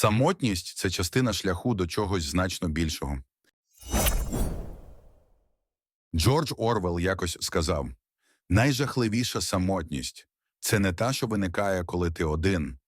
Самотність це частина шляху до чогось значно більшого. Джордж Орвел якось сказав: найжахливіша самотність це не та, що виникає, коли ти один,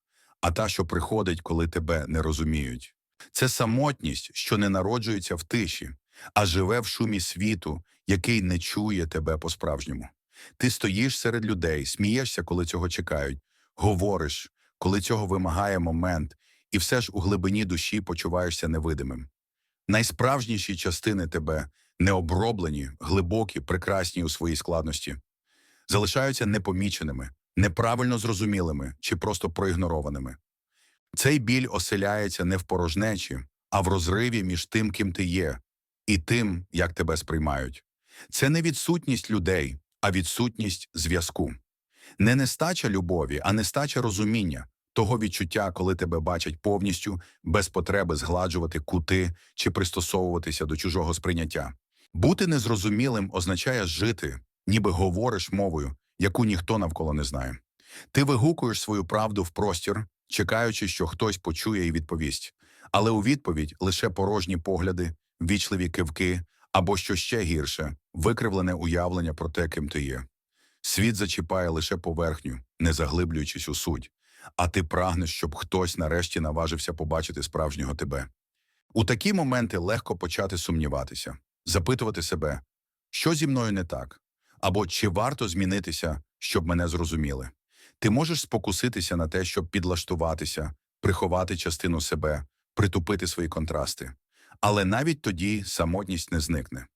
а та, що приходить, коли тебе не розуміють. Це самотність, що не народжується в тиші, а живе в шумі світу, який не чує тебе по-справжньому. Ти стоїш серед людей, смієшся, коли цього чекають, говориш, коли цього вимагає момент, і все ж у глибині душі почуваєшся невидимим. Найсправжніші частини тебе необроблені, глибокі, прекрасні у своїй складності, залишаються непоміченими, неправильно зрозумілими чи просто проігнорованими. Цей біль оселяється не в порожнечі, а в розриві між тим, ким ти є, і тим, як тебе сприймають. Це не відсутність людей, а відсутність зв'язку. Не нестача любові, а нестача розуміння, того відчуття, коли тебе бачать повністю, без потреби згладжувати кути чи пристосовуватися до чужого сприйняття. Бути незрозумілим означає жити, ніби говориш мовою, яку ніхто навколо не знає. Ти вигукуєш свою правду в простір, чекаючи, що хтось почує і відповість. Але у відповідь лише порожні погляди, вічливі кивки або, що ще гірше, викривлене уявлення про те, ким ти є. Світ зачіпає лише поверхню, не заглиблюючись у суть, а ти прагнеш, щоб хтось нарешті наважився побачити справжнього тебе. У такі моменти легко почати сумніватися, запитувати себе, що зі мною не так, або чи варто змінитися, щоб мене зрозуміли. Ти можеш спокуситися на те, щоб підлаштуватися, приховати частину себе, притупити свої контрасти. Але навіть тоді самотність не зникне.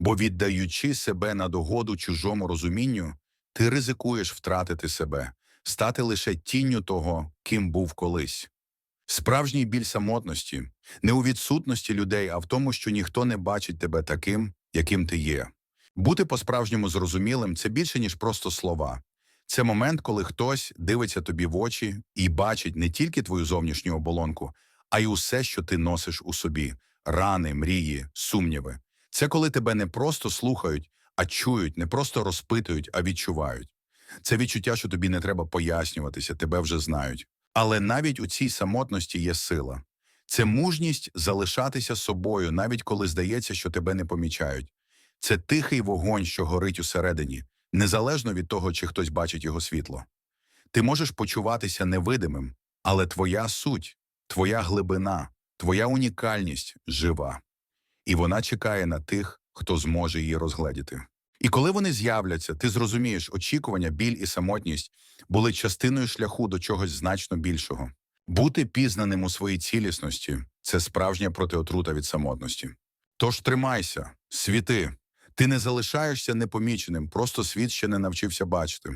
Бо віддаючи себе на догоду чужому розумінню, ти ризикуєш втратити себе, стати лише тінню того, ким був колись. Справжній біль самотності не у відсутності людей, а в тому, що ніхто не бачить тебе таким, яким ти є. Бути по-справжньому зрозумілим це більше, ніж просто слова. Це момент, коли хтось дивиться тобі в очі і бачить не тільки твою зовнішню оболонку, а й усе, що ти носиш у собі рани, мрії, сумніви. Це коли тебе не просто слухають, а чують, не просто розпитують, а відчувають. Це відчуття, що тобі не треба пояснюватися, тебе вже знають. Але навіть у цій самотності є сила. Це мужність залишатися собою, навіть коли здається, що тебе не помічають. Це тихий вогонь, що горить усередині, незалежно від того, чи хтось бачить його світло. Ти можеш почуватися невидимим, але твоя суть, твоя глибина, твоя унікальність жива. І вона чекає на тих, хто зможе її розгледіти. І коли вони з'являться, ти зрозумієш, очікування, біль і самотність були частиною шляху до чогось значно більшого. Бути пізнаним у своїй цілісності це справжня протиотрута від самотності. Тож тримайся, світи. Ти не залишаєшся непоміченим, просто світ ще не навчився бачити.